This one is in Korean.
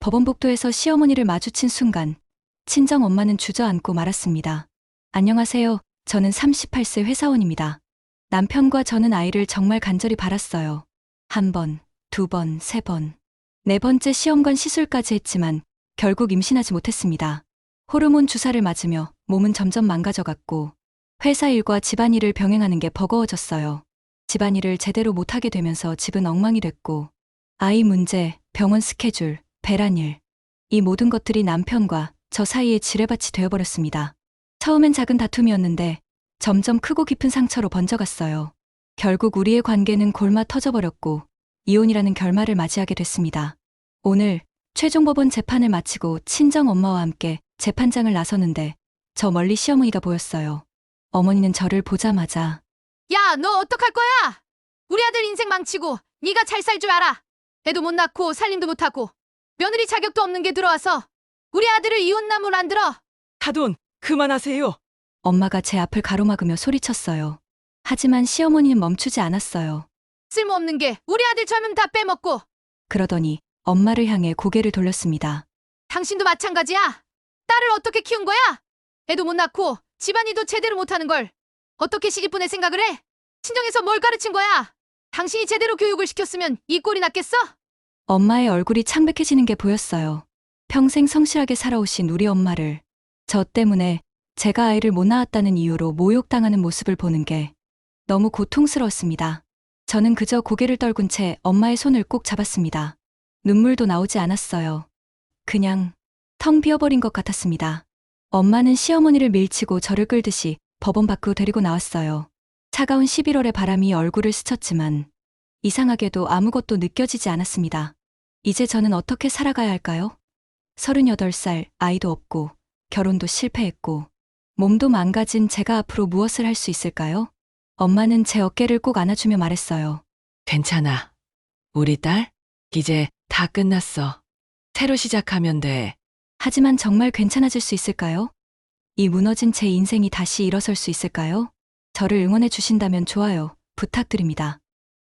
법원복도에서 시어머니를 마주친 순간 친정 엄마는 주저앉고 말았습니다. 안녕하세요. 저는 38세 회사원입니다. 남편과 저는 아이를 정말 간절히 바랐어요. 한 번, 두 번, 세 번. 네 번째 시험관 시술까지 했지만 결국 임신하지 못했습니다. 호르몬 주사를 맞으며 몸은 점점 망가져갔고 회사 일과 집안일을 병행하는 게 버거워졌어요. 집안일을 제대로 못하게 되면서 집은 엉망이 됐고 아이 문제, 병원 스케줄, 배란일 이 모든 것들이 남편과 저 사이에 지뢰밭이 되어버렸습니다. 처음엔 작은 다툼이었는데 점점 크고 깊은 상처로 번져갔어요. 결국 우리의 관계는 골마 터져버렸고 이혼이라는 결말을 맞이하게 됐습니다. 오늘 최종 법원 재판을 마치고 친정 엄마와 함께 재판장을 나서는데 저 멀리 시어머니가 보였어요. 어머니는 저를 보자마자 야, 너 어떡할 거야? 우리 아들 인생 망치고 네가 잘 살 줄 알아. 애도 못 낳고 살림도 못 하고 며느리 자격도 없는 게 들어와서 우리 아들을 이혼남으로 안 들어. 다돈, 그만하세요. 엄마가 제 앞을 가로막으며 소리쳤어요. 하지만 시어머니는 멈추지 않았어요. 쓸모없는 게 우리 아들 젊음 다 빼먹고 그러더니 엄마를 향해 고개를 돌렸습니다. 당신도 마찬가지야. 딸을 어떻게 키운 거야? 애도 못 낳고 집안일도 제대로 못하는 걸 어떻게 시집 보낼 생각을 해? 친정에서 뭘 가르친 거야? 당신이 제대로 교육을 시켰으면 이 꼴이 났겠어? 엄마의 얼굴이 창백해지는 게 보였어요. 평생 성실하게 살아오신 우리 엄마를 저 때문에 제가 아이를 못 낳았다는 이유로 모욕당하는 모습을 보는 게 너무 고통스러웠습니다. 저는 그저 고개를 떨군 채 엄마의 손을 꼭 잡았습니다. 눈물도 나오지 않았어요. 그냥 텅 비어버린 것 같았습니다. 엄마는 시어머니를 밀치고 저를 끌듯이 법원 밖으로 데리고 나왔어요. 차가운 11월의 바람이 얼굴을 스쳤지만 이상하게도 아무것도 느껴지지 않았습니다. 이제 저는 어떻게 살아가야 할까요? 38살, 아이도 없고, 결혼도 실패했고, 몸도 망가진 제가 앞으로 무엇을 할 수 있을까요? 엄마는 제 어깨를 꼭 안아주며 말했어요. 괜찮아. 우리 딸, 이제 다 끝났어. 새로 시작하면 돼. 하지만 정말 괜찮아질 수 있을까요? 이 무너진 제 인생이 다시 일어설 수 있을까요? 저를 응원해 주신다면 좋아요. 부탁드립니다.